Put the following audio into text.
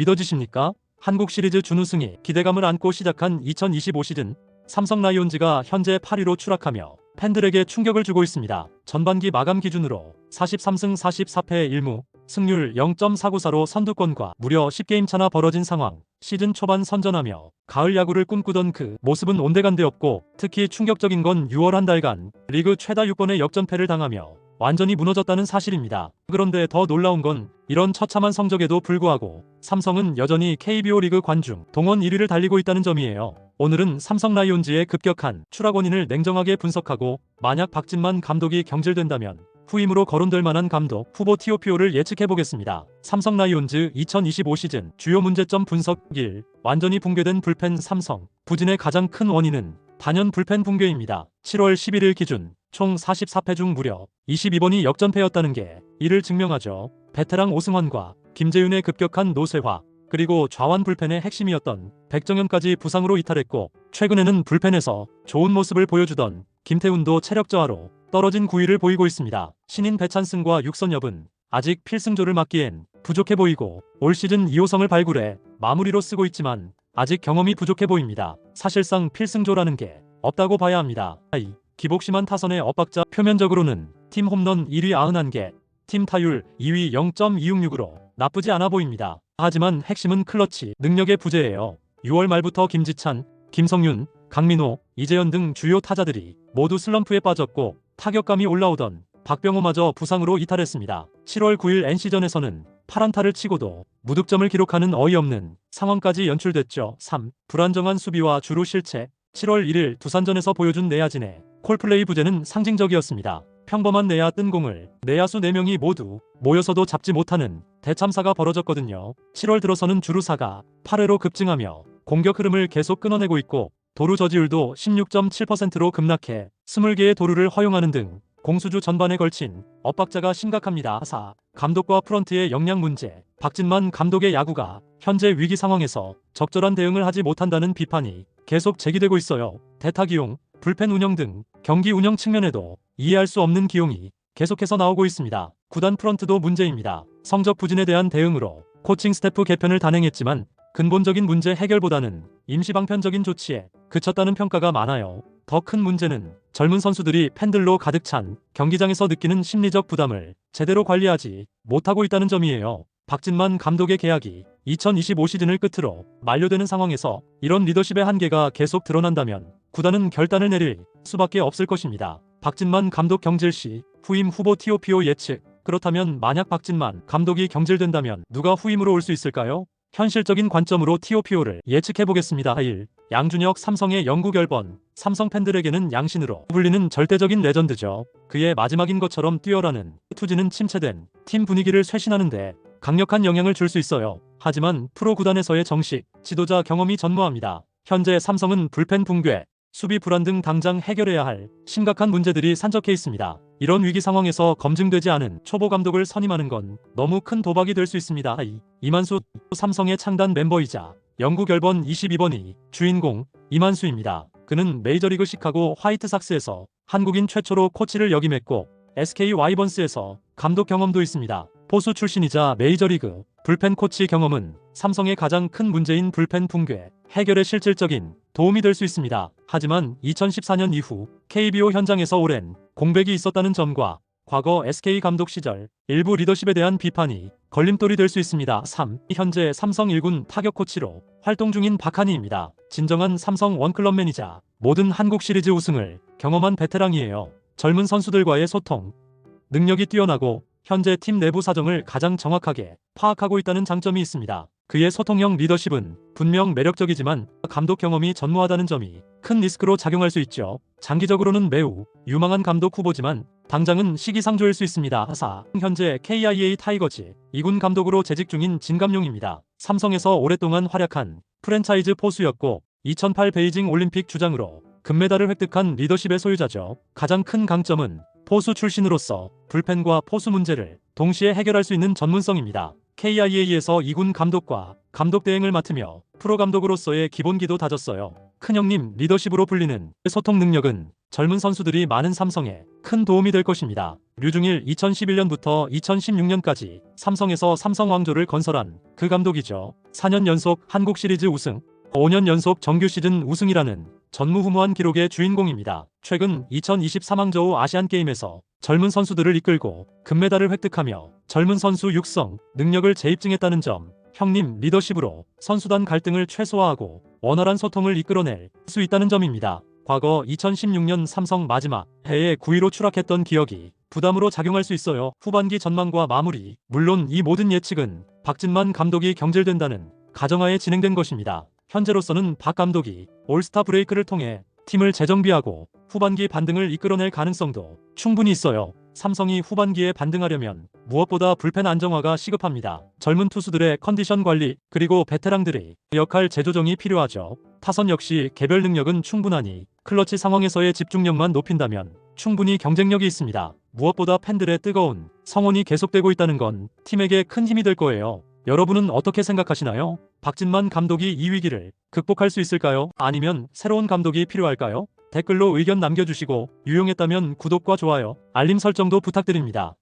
믿어지십니까? 한국 시리즈 준우승이 기대감을 안고 시작한 2025 시즌 삼성 라이온즈가 현재 8위로 추락하며 팬들에게 충격을 주고 있습니다. 전반기 마감 기준으로 43승 44패 1무, 승률 0.494로 선두권과 무려 10게임 차나 벌어진 상황. 시즌 초반 선전하며 가을 야구를 꿈꾸던 그 모습은 온데간데없고 특히 충격적인 건 6월 한 달간 리그 최다 6번의 역전패를 당하며 완전히 무너졌다는 사실입니다. 그런데 더 놀라운 건 이런 처참한 성적에도 불구하고 삼성은 여전히 KBO 리그 관중 동원 1위를 달리고 있다는 점이에요. 오늘은 삼성 라이온즈의 급격한 추락 원인을 냉정하게 분석하고 만약 박진만 감독이 경질된다면 후임으로 거론될 만한 감독 후보 TOPO를 예측해 보겠습니다. 삼성 라이온즈 2025 시즌 주요 문제점 분석 1. 완전히 붕괴된 불펜 삼성. 부진의 가장 큰 원인은 단연 불펜 붕괴입니다. 7월 11일 기준 총 44패 중 무려 22번이 역전패였다는 게 이를 증명하죠. 베테랑 오승환과 김재윤의 급격한 노쇠화 그리고 좌완 불펜의 핵심이었던 백정현까지 부상으로 이탈했고 최근에는 불펜에서 좋은 모습을 보여주던 김태훈도 체력 저하로 떨어진 구위를 보이고 있습니다. 신인 배찬승과 육선엽은 아직 필승조를 맡기엔 부족해 보이고 올 시즌 2호성을 발굴해 마무리로 쓰고 있지만 아직 경험이 부족해 보입니다. 사실상 필승조라는 게 없다고 봐야 합니다. 기복심한 타선의 엇박자 표면적으로는 팀 홈런 1위 91개, 팀 타율 2위 0.266으로 나쁘지 않아 보입니다. 하지만 핵심은 클러치, 능력의 부재예요. 6월 말부터 김지찬, 김성윤, 강민호, 이재현 등 주요 타자들이 모두 슬럼프에 빠졌고 타격감이 올라오던 박병호마저 부상으로 이탈했습니다. 7월 9일 NC전에서는 8안타를 치고도 무득점을 기록하는 어이없는 상황까지 연출됐죠. 3. 불안정한 수비와 주루 실책 7월 1일 두산전에서 보여준 내야진의 콜플레이 부재는 상징적이었습니다. 평범한 내야 뜬 공을 내야수 4명이 모두 모여서도 잡지 못하는 대참사가 벌어졌거든요. 7월 들어서는 주루사가 8회로 급증하며 공격 흐름을 계속 끊어내고 있고 도루 저지율도 16.7%로 급락해 20개의 도루를 허용하는 등 공수주 전반에 걸친 엇박자가 심각합니다. 4. 감독과 프런트의 역량 문제. 박진만 감독의 야구가 현재 위기 상황에서 적절한 대응을 하지 못한다는 비판이 계속 제기되고 있어요. 대타 기용, 불펜 운영 등 경기 운영 측면에도 이해할 수 없는 기용이 계속해서 나오고 있습니다. 구단 프런트도 문제입니다. 성적 부진에 대한 대응으로 코칭 스태프 개편을 단행했지만 근본적인 문제 해결보다는 임시 방편적인 조치에 그쳤다는 평가가 많아요. 더 큰 문제는 젊은 선수들이 팬들로 가득 찬 경기장에서 느끼는 심리적 부담을 제대로 관리하지 못하고 있다는 점이에요. 박진만 감독의 계약이 2025 시즌을 끝으로 만료되는 상황에서 이런 리더십의 한계가 계속 드러난다면 구단은 결단을 내릴 수밖에 없을 것입니다. 박진만 감독 경질 시 후임 후보 TOPO 예측. 그렇다면 만약 박진만 감독이 경질된다면 누가 후임으로 올 수 있을까요? 현실적인 관점으로 TOPO를 예측해 보겠습니다. 1. 양준혁 삼성의 영구 결번. 삼성 팬들에게는 양신으로 불리는 절대적인 레전드죠. 그의 마지막인 것처럼 뛰어라는 투지는 침체된 팀 분위기를 쇄신하는데 강력한 영향을 줄 수 있어요. 하지만 프로 구단에서의 정식 지도자 경험이 전무합니다. 현재 삼성은 불펜 붕괴, 수비 불안 등 당장 해결해야 할 심각한 문제들이 산적해 있습니다. 이런 위기 상황에서 검증되지 않은 초보 감독을 선임하는 건 너무 큰 도박이 될 수 있습니다. 2. 이만수 삼성의 창단 멤버이자 영구 결번 22번이 주인공 이만수입니다. 그는 메이저리그 시카고 화이트삭스에서 한국인 최초로 코치를 역임했고 SK 와이번스에서 감독 경험도 있습니다. 포수 출신이자 메이저리그 불펜 코치 경험은 삼성의 가장 큰 문제인 불펜 붕괴 해결에 실질적인 도움이 될 수 있습니다. 하지만 2014년 이후 KBO 현장에서 오랜 공백이 있었다는 점과 과거 SK 감독 시절 일부 리더십에 대한 비판이 걸림돌이 될 수 있습니다. 3. 현재 삼성 1군 타격 코치로 활동 중인 박한희입니다. 진정한 삼성 원클럽 매니저, 모든 한국 시리즈 우승을 경험한 베테랑이에요. 젊은 선수들과의 소통, 능력이 뛰어나고 현재 팀 내부 사정을 가장 정확하게 파악하고 있다는 장점이 있습니다. 그의 소통형 리더십은 분명 매력적이지만 감독 경험이 전무하다는 점이 큰 리스크로 작용할 수 있죠. 장기적으로는 매우 유망한 감독 후보지만 당장은 시기상조일 수 있습니다. 4. 현재 KIA 타이거즈 2군 감독으로 재직 중인 진감용입니다. 삼성에서 오랫동안 활약한 프랜차이즈 포수였고 2008 베이징 올림픽 주장으로 금메달을 획득한 리더십의 소유자죠. 가장 큰 강점은 포수 출신으로서 불펜과 포수 문제를 동시에 해결할 수 있는 전문성입니다. KIA에서 2군 감독과 감독 대행을 맡으며 프로 감독으로서의 기본기도 다졌어요. 큰형님 리더십으로 불리는 소통 능력은 젊은 선수들이 많은 삼성에 큰 도움이 될 것입니다. 류중일 2011년부터 2016년까지 삼성에서 삼성 왕조를 건설한 그 감독이죠. 4년 연속 한국 시리즈 우승, 5년 연속 정규 시즌 우승이라는 전무후무한 기록의 주인공입니다. 최근 2023 항저우 아시안게임에서 젊은 선수들을 이끌고 금메달을 획득하며 젊은 선수 육성, 능력을 재입증했다는 점, 형님 리더십으로 선수단 갈등을 최소화하고 원활한 소통을 이끌어낼 수 있다는 점입니다. 과거 2016년 삼성 마지막 해에 9위로 추락했던 기억이 부담으로 작용할 수 있어요. 후반기 전망과 마무리. 물론 이 모든 예측은 박진만 감독이 경질된다는 가정하에 진행된 것입니다. 현재로서는 박 감독이 올스타 브레이크를 통해 팀을 재정비하고 후반기 반등을 이끌어낼 가능성도 충분히 있어요. 삼성이 후반기에 반등하려면 무엇보다 불펜 안정화가 시급합니다. 젊은 투수들의 컨디션 관리 그리고 베테랑들의 역할 재조정이 필요하죠. 타선 역시 개별 능력은 충분하니 클러치 상황에서의 집중력만 높인다면 충분히 경쟁력이 있습니다. 무엇보다 팬들의 뜨거운 성원이 계속되고 있다는 건 팀에게 큰 힘이 될 거예요. 여러분은 어떻게 생각하시나요? 박진만 감독이 이 위기를 극복할 수 있을까요? 아니면 새로운 감독이 필요할까요? 댓글로 의견 남겨주시고 유용했다면 구독과 좋아요, 알림 설정도 부탁드립니다.